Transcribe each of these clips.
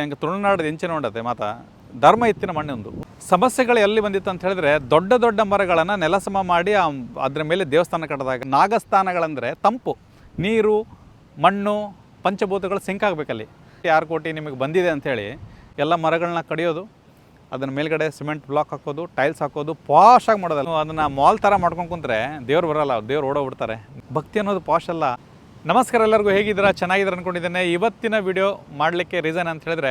ಹೆಂಗೆ ತುಳುನಾಡು ಹೆಂಚಿನ ಉಂಡತೆ ಮಾತ, ಧರ್ಮ ಎತ್ತಿನ ಮಣ್ಣೊಂದು. ಸಮಸ್ಯೆಗಳು ಎಲ್ಲಿ ಬಂದಿತ್ತು ಅಂತ ಹೇಳಿದ್ರೆ, ದೊಡ್ಡ ದೊಡ್ಡ ಮರಗಳನ್ನು ನೆಲಸಮ ಮಾಡಿ ಅದರ ಅದ್ರ ಮೇಲೆ ದೇವಸ್ಥಾನ ಕಟ್ಟಿದಾಗ, ನಾಗಸ್ಥಾನಗಳಂದರೆ ತಂಪು, ನೀರು, ಮಣ್ಣು, ಪಂಚಭೂತಗಳು ಸಿಂಕ್ ಆಗಬೇಕಲ್ಲಿ ಯಾರು ಕೋಟಿ ನಿಮಗೆ ಬಂದಿದೆ ಅಂಥೇಳಿ ಎಲ್ಲ ಮರಗಳನ್ನ ಕಡಿಯೋದು, ಅದನ್ನ ಮೇಲ್ಗಡೆ ಸಿಮೆಂಟ್ ಬ್ಲಾಕ್ ಹಾಕೋದು, ಟೈಲ್ಸ್ ಹಾಕೋದು ಪಾಶ್ ಆಗಿ ಮಾಡೋದಲ್ಲ. ಅದನ್ನು ಮಾಲ್ ಥರ ಮಾಡ್ಕೊಂಡು ಕುಂತ್ರೆ ದೇವ್ರು ಬರಲ್ಲ, ದೇವ್ರು ಓಡೋಗ್ಬಿಡ್ತಾರೆ. ಭಕ್ತಿ ಅನ್ನೋದು ಪಾಶ್ ಅಲ್ಲ. ನಮಸ್ಕಾರ ಎಲ್ಲರಿಗೂ, ಹೇಗಿದ್ದೀರಾ? ಚೆನ್ನಾಗಿದ್ದಾರೆ ಅಂದ್ಕೊಂಡಿದ್ದೇನೆ ಇವತ್ತಿನ ವಿಡಿಯೋ ಮಾಡಲಿಕ್ಕೆ ರೀಸನ್ ಅಂತ ಹೇಳಿದ್ರೆ,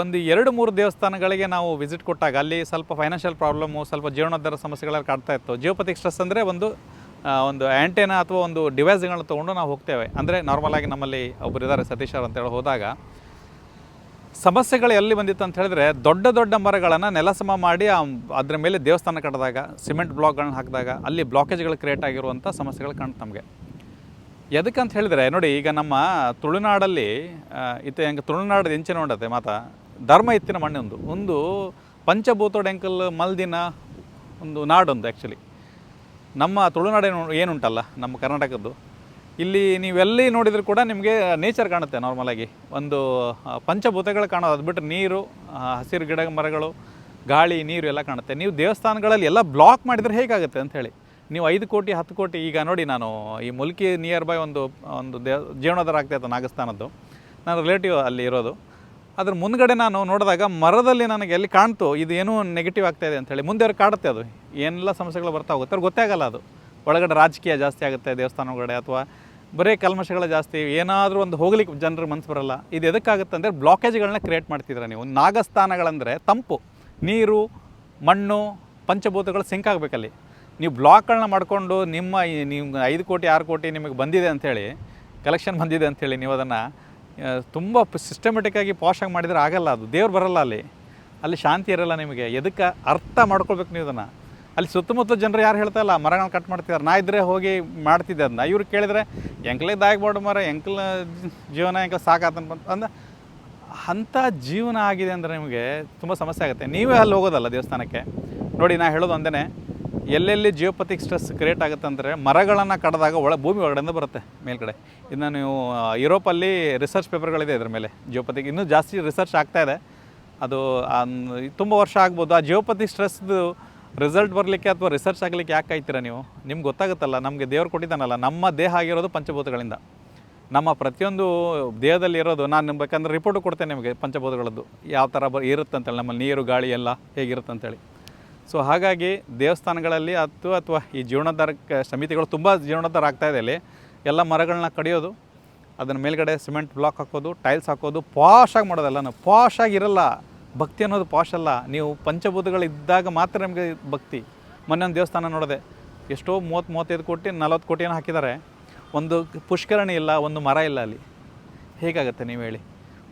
ಒಂದು ಎರಡು ಮೂರು ದೇವಸ್ಥಾನಗಳಿಗೆ ನಾವು ವಿಸಿಟ್ ಕೊಟ್ಟಾಗ, ಅಲ್ಲಿ ಸ್ವಲ್ಪ ಫೈನಾನ್ಷಿಯಲ್ ಪ್ರಾಬ್ಲಮ್ಮು ಸ್ವಲ್ಪ ಜೀವನೋದ್ಧಾರ ಸಮಸ್ಯೆಗಳೆಲ್ಲ ಕಾಡ್ತಾ ಇತ್ತು. ಜಿಯೋಪತಿಕ್ ಸ್ಟ್ರೆಸ್ ಅಂದರೆ ಒಂದು ಒಂದು ಆ್ಯಂಟೇನಾ ಅಥವಾ ಒಂದು ಡಿವೈಸ್ಗಳನ್ನ ತೊಗೊಂಡು ನಾವು ಹೋಗ್ತೇವೆ. ಅಂದರೆ ನಾರ್ಮಲಾಗಿ ನಮ್ಮಲ್ಲಿ ಒಬ್ಬರು ಇದ್ದಾರೆ ಸತೀಶ್ ಅವ್ರು ಅಂತೇಳಿ ಹೋದಾಗ, ಸಮಸ್ಯೆಗಳು ಎಲ್ಲಿ ಬಂದಿತ್ತು ಅಂತ ಹೇಳಿದ್ರೆ, ದೊಡ್ಡ ದೊಡ್ಡ ಮರಗಳನ್ನು ನೆಲಸಮ ಮಾಡಿ ಅದರ ಮೇಲೆ ದೇವಸ್ಥಾನ ಕಟ್ಟಿದಾಗ ಸಿಮೆಂಟ್ ಬ್ಲಾಕ್ಗಳನ್ನ ಹಾಕಿದಾಗ, ಅಲ್ಲಿ ಬ್ಲಾಕೇಜ್ಗಳು ಕ್ರಿಯೇಟ್ ಆಗಿರುವಂಥ ಸಮಸ್ಯೆಗಳು ಕಾಣ್ತು ನಮಗೆ. ಎದಕ್ಕಂತ ಹೇಳಿದ್ರೆ, ನೋಡಿ ಈಗ ನಮ್ಮ ತುಳುನಾಡಲ್ಲಿ ಇತ್ತೆ ಹಂಗೆ ಹೆಂಗೆ ತುಳುನಾಡು ಹೆಂಚಿನ ಉಂಡತೆ ಮಾತ, ಧರ್ಮ ಎತ್ತಿನ ಮಣ್ಣೊಂದು ಒಂದು. ಪಂಚಭೂತೋಡೆಂಕಲ್ ಮಲ್ದಿನ ಒಂದು ನಾಡೊಂದು ಆ್ಯಕ್ಚುಲಿ ನಮ್ಮ ತುಳುನಾಡು ಏನು, ಏನುಂಟಲ್ಲ ನಮ್ಮ ಕರ್ನಾಟಕದ್ದು. ಇಲ್ಲಿ ನೀವೆಲ್ಲಿ ನೋಡಿದರೂ ಕೂಡ ನಿಮಗೆ ನೇಚರ್ ಕಾಣುತ್ತೆ ನಾರ್ಮಲಾಗಿ ಒಂದು ಪಂಚಭೂತಗಳು ಕಾಣೋದು ಅದು ಬಿಟ್ಟರೆ ನೀರು ಹಸಿರು ಗಿಡ ಮರಗಳು, ಗಾಳಿ, ನೀರು ಎಲ್ಲ ಕಾಣುತ್ತೆ. ನೀವು ದೇವಸ್ಥಾನಗಳಲ್ಲಿ ಎಲ್ಲ ಬ್ಲಾಕ್ ಮಾಡಿದರೆ ಹೇಗಾಗುತ್ತೆ ಅಂತ ಹೇಳಿ. ನೀವು ಐದು ಕೋಟಿ, ಹತ್ತು ಕೋಟಿ, ಈಗ ನೋಡಿ ನಾನು ಈ ಮುಲ್ಕಿ ನಿಯರ್ ಬೈ ಒಂದು ಒಂದು ದೇ ಜೀವನೋದರ ಆಗ್ತಾ ಇತ್ತು ನಾಗಸ್ಥಾನದ್ದು. ನನ್ನ ರಿಲೇಟಿವ್ ಅಲ್ಲಿ ಇರೋದು. ಅದ್ರ ಮುಂದ್ಗಡೆ ನಾನು ನೋಡಿದಾಗ ಮರದಲ್ಲಿ ನನಗೆ ಎಲ್ಲಿ ಕಾಣ್ತು, ಇದು ಏನೂ ನೆಗೆಟಿವ್ ಆಗ್ತಾ ಇದೆ ಅಂತೇಳಿ ಮುಂದೆ ಅವ್ರಿಗೆ ಕಾಡುತ್ತೆ ಅದು. ಏನೆಲ್ಲ ಸಮಸ್ಯೆಗಳು ಬರ್ತಾ ಹೋಗುತ್ತೆ. ಅವ್ರಿಗೆ ಗೊತ್ತೇ ಆಗಲ್ಲ ಅದು. ಒಳಗಡೆ ರಾಜಕೀಯ ಜಾಸ್ತಿ ಆಗುತ್ತೆ ದೇವಸ್ಥಾನ ಒಳಗಡೆ ಅಥವಾ ಬರೀ ಕಲ್ಮಶಗಳು ಜಾಸ್ತಿ, ಏನಾದರೂ ಒಂದು ಹೋಗ್ಲಿಕ್ಕೆ ಜನರು ಮನಸ್ಸು ಬರಲ್ಲ. ಇದು ಎದಕ್ಕಾಗುತ್ತೆ ಅಂದರೆ ಬ್ಲಾಕೇಜ್ಗಳನ್ನ ಕ್ರಿಯೇಟ್ ಮಾಡ್ತಿದ್ರೆ ನೀವು. ನಾಗಸ್ಥಾನಗಳಂದರೆ ತಂಪು. ನೀರು, ಮಣ್ಣು, ಪಂಚಭೂತಗಳು ಸಿಂಕ್ ಆಗಬೇಕಲ್ಲಿ. ನೀವು ಬ್ಲಾಕ್ಗಳನ್ನ ಮಾಡಿಕೊಂಡು ನಿಮ್ಮ ನಿಮ್ಮ ಐದು ಕೋಟಿ, ಆರು ಕೋಟಿ ನಿಮಗೆ ಬಂದಿದೆ ಅಂಥೇಳಿ ಕಲೆಕ್ಷನ್ ಬಂದಿದೆ ಅಂಥೇಳಿ ನೀವು ಅದನ್ನು ತುಂಬ ಸಿಸ್ಟಮೆಟಿಕ್ಕಾಗಿ ಪಾಶಾಗಿ ಮಾಡಿದರೆ ಆಗಲ್ಲ ಅದು. ದೇವ್ರು ಬರಲ್ಲ ಅಲ್ಲಿ. ಅಲ್ಲಿ ಶಾಂತಿ ಇರಲ್ಲ ನಿಮಗೆ. ಎದಕ್ಕೆ ಅರ್ಥ ಮಾಡ್ಕೊಳ್ಬೇಕು ನೀವು ಇದನ್ನು ಅಲ್ಲಿ ಸುತ್ತಮುತ್ತ ಜನರು ಯಾರು ಹೇಳ್ತಾ ಇಲ್ಲ ಮರಗಳನ್ನ ಕಟ್ ಮಾಡ್ತಿದ್ದಾರೆ. ನಾ ಇದ್ದರೆ ಹೋಗಿ ಮಾಡ್ತಿದ್ದೆ ಅದನ್ನ. ಇವ್ರು ಕೇಳಿದರೆ, ಎಂಕ್ಲೇ ಆಗ್ಬಾರ್ದು ಮರ ಎಂಕಲ್ ಜೀವನ ಎಂಕಲ್ ಸಾಕಾತನ ಅಂದ್ರೆ ಅಂಥ ಜೀವನ ಆಗಿದೆ ಅಂದರೆ ನಿಮಗೆ ತುಂಬ ಸಮಸ್ಯೆ ಆಗುತ್ತೆ. ನೀವೇ ಅಲ್ಲಿ ಹೋಗೋದಲ್ಲ ದೇವಸ್ಥಾನಕ್ಕೆ. ನೋಡಿ, ನಾ ಹೇಳೋದು ಒಂದೇ ಎಲ್ಲೆಲ್ಲಿ ಜಿಯೋಪತಿಕ್ ಸ್ಟ್ರೆಸ್ ಕ್ರಿಯೇಟ್ ಆಗುತ್ತೆ ಅಂದರೆ ಮರಗಳನ್ನು ಕಡಿದಾಗ ಒಳ ಭೂಮಿ ಒಳಗಡೆಯಿಂದ ಬರುತ್ತೆ ಮೇಲ್ಗಡೆ. ಇನ್ನು ನೀವು ಯುರೋಪಲ್ಲಿ ರಿಸರ್ಚ್ ಪೇಪರ್ಗಳಿದೆ ಇದ್ರ ಮೇಲೆ ಜಿಯೋಪತಿಕ್. ಇನ್ನೂ ಜಾಸ್ತಿ ರಿಸರ್ಚ್ ಆಗ್ತಾ ಇದೆ. ಅದು ತುಂಬ ವರ್ಷ ಆಗ್ಬೋದು. ಆ ಜಿಯೋಪತಿ ಸ್ಟ್ರೆಸ್ದು ರಿಸಲ್ಟ್ ಬರಲಿಕ್ಕೆ ಅಥವಾ ರಿಸರ್ಚ್ ಆಗಲಿಕ್ಕೆ ಯಾಕೆ ಕಾಯ್ತೀರಾ ನೀವು? ನಿಮ್ಗೆ ಗೊತ್ತಾಗುತ್ತಲ್ಲ, ನಮಗೆ ದೇವರು ಕೊಟ್ಟಿದ್ದಾನಲ್ಲ, ನಮ್ಮ ದೇಹ ಆಗಿರೋದು ಪಂಚಭೂತಗಳಿಂದ. ನಮ್ಮ ಪ್ರತಿಯೊಂದು ದೇಹದಲ್ಲಿ ಇರೋದು, ನಾನು ಬೇಕಂದ್ರೆ ರಿಪೋರ್ಟು ಕೊಡ್ತೇನೆ ನಿಮಗೆ ಪಂಚಭೂತಗಳದ್ದು. ಯಾವ ಥರ ಬ ಇರುತ್ತಂತೇಳಿ, ನಮ್ಮಲ್ಲಿ ನೀರು, ಗಾಳಿ ಎಲ್ಲ ಹೇಗಿರುತ್ತೆ ಅಂತೇಳಿ ಸೊ ಹಾಗಾಗಿ ದೇವಸ್ಥಾನಗಳಲ್ಲಿ ಅಥವಾ ಅಥವಾ ಈ ಜೀರ್ಣೋದ್ಧಾರ ಸಮಿತಿಗಳು ತುಂಬ ಜೀರ್ಣೋದ್ಧಾರ ಆಗ್ತಾ ಇದೆ ಅಲ್ಲಿ ಎಲ್ಲ ಮರಗಳನ್ನ ಕಡಿಯೋದು, ಅದನ್ನ ಮೇಲ್ಗಡೆ ಸಿಮೆಂಟ್ ಬ್ಲಾಕ್ ಹಾಕೋದು, ಟೈಲ್ಸ್ ಹಾಕೋದು ಪಾಶಾಗಿ ಮಾಡೋದಲ್ಲ ನಾವು. ಪಾಶಾಗಿ ಇರಲ್ಲ. ಭಕ್ತಿ ಅನ್ನೋದು ಪಾಶ್ ಅಲ್ಲ. ನೀವು ಪಂಚಭೂತಗಳು ಇದ್ದಾಗ ಮಾತ್ರ ನಿಮಗೆ ಭಕ್ತಿ. ಮೊನ್ನೆ ದೇವಸ್ಥಾನ ನೋಡಿದೆ. ಎಷ್ಟೋ ಮೂವತ್ತು ಮೂವತ್ತೈದು ಕೋಟಿ, ನಲ್ವತ್ತು ಕೋಟಿಯನ್ನು ಹಾಕಿದ್ದಾರೆ. ಒಂದು ಪುಷ್ಕರಣಿ ಇಲ್ಲ, ಒಂದು ಮರ ಇಲ್ಲ ಅಲ್ಲಿ. ಹೇಗಾಗುತ್ತೆ ನೀವು ಹೇಳಿ.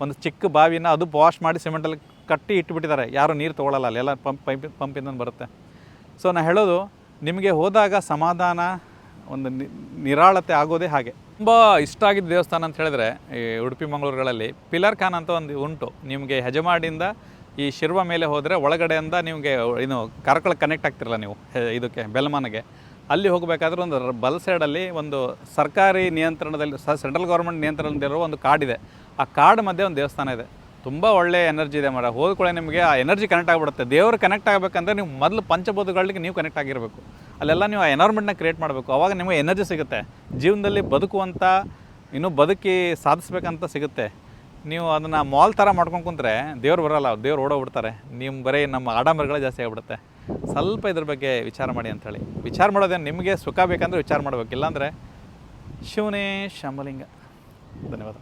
ಒಂದು ಚಿಕ್ಕ ಬಾವಿನ ಅದು ವಾಶ್ ಮಾಡಿ ಸಿಮೆಂಟಲ್ಲಿ ಕಟ್ಟಿ ಇಟ್ಬಿಟ್ಟಿದ್ದಾರೆ. ಯಾರು ನೀರು ತೊಗೊಳಲ್ಲ, ಅಲ್ಲಿ ಎಲ್ಲ ಪಂಪ್, ಪೈಪ್ ಪಂಪಿಂದ ಬರುತ್ತೆ. ಸೊ ನಾನು ಹೇಳೋದು, ನಿಮಗೆ ಹೋದಾಗ ಸಮಾಧಾನ, ಒಂದು ನಿರಾಳತೆ ಆಗೋದೇ ಹಾಗೆ. ತುಂಬ ಇಷ್ಟ ಆಗಿದ್ದ ದೇವಸ್ಥಾನ ಅಂತ ಹೇಳಿದ್ರೆ, ಈ ಉಡುಪಿ, ಮಂಗಳೂರುಗಳಲ್ಲಿ ಪಿಲ್ಲರ್ ಖಾನ್ ಅಂತ ಒಂದು ಉಂಟು. ನಿಮಗೆ ಹೆಜಮಾಡಿಯಿಂದ ಈ ಶಿರ್ವ ಮೇಲೆ ಹೋದರೆ ಒಳಗಡೆಯಿಂದ ನಿಮಗೆ ಏನು ಕರ್ಕಳ ಕನೆಕ್ಟ್ ಆಗ್ತಿರಲ್ಲ ನೀವು ಇದಕ್ಕೆ, ಬೆಲ್ಮಾನಗೆ. ಅಲ್ಲಿ ಹೋಗಬೇಕಾದ್ರೆ ಒಂದು ಬಲ್ ಸೈಡಲ್ಲಿ ಒಂದು ಸರ್ಕಾರಿ ನಿಯಂತ್ರಣದಲ್ಲಿ ಸೆಂಟ್ರಲ್ ಗೌರ್ಮೆಂಟ್ ನಿಯಂತ್ರಣದಲ್ಲಿರೋ ಒಂದು ಕಾಡಿದೆ. ಆ ಕಾಡು ಮಧ್ಯೆ ಒಂದು ದೇವಸ್ಥಾನ ಇದೆ. ತುಂಬ ಒಳ್ಳೆ ಎನರ್ಜಿ ಇದೆ ಮರ ಕೂಡ ನಿಮಗೆ ಆ ಎನರ್ಜಿ ಕನೆಕ್ಟ್ ಆಗಿಬಿಡುತ್ತೆ. ದೇವರು ಕನೆಕ್ಟ್ ಆಗಬೇಕಂದ್ರೆ ನೀವು ಮೊದಲು ಪಂಚಭೂತಗಳಿಗೆ ನೀವು ಕನೆಕ್ಟ್ ಆಗಿರಬೇಕು. ಅಲ್ಲೆಲ್ಲ ನೀವು ಆ ಎನ್ವೈರ್ಮೆಂಟ್ನ ಕ್ರಿಯೇಟ್ ಮಾಡಬೇಕು. ಅವಾಗ ನಿಮಗೆ ಎನರ್ಜಿ ಸಿಗುತ್ತೆ. ಜೀವನದಲ್ಲಿ ಬದುಕುವಂಥ ಇನ್ನೂ ಬದುಕಿ ಸಾಧಿಸ್ಬೇಕಂತ ಸಿಗುತ್ತೆ. ನೀವು ಅದನ್ನು ಮಾಲ್ ಥರ ಮಾಡ್ಕೊಂಡು ಕುಂತ್ರೆ ದೇವ್ರು ಬರೋಲ್ಲ, ದೇವ್ರು ಓಡೋಗ್ಬಿಡ್ತಾರೆ ನಿಮ್ಮ ಬರೀ ನಮ್ಮ ಆಡಂಬರಗಳೇ ಜಾಸ್ತಿ ಆಗಿಬಿಡುತ್ತೆ. ಸ್ವಲ್ಪ ಇದ್ರ ಬಗ್ಗೆ ವಿಚಾರ ಮಾಡಿ ಅಂಥೇಳಿ ವಿಚಾರ ಮಾಡೋದೇನು ನಿಮಗೆ ಸುಖ ಬೇಕಂದ್ರೆ ವಿಚಾರ ಮಾಡಬೇಕು. ಇಲ್ಲಾಂದರೆ ಶಿವನೇ ಶಂಭಲಿಂಗ ಧನ್ಯವಾದ.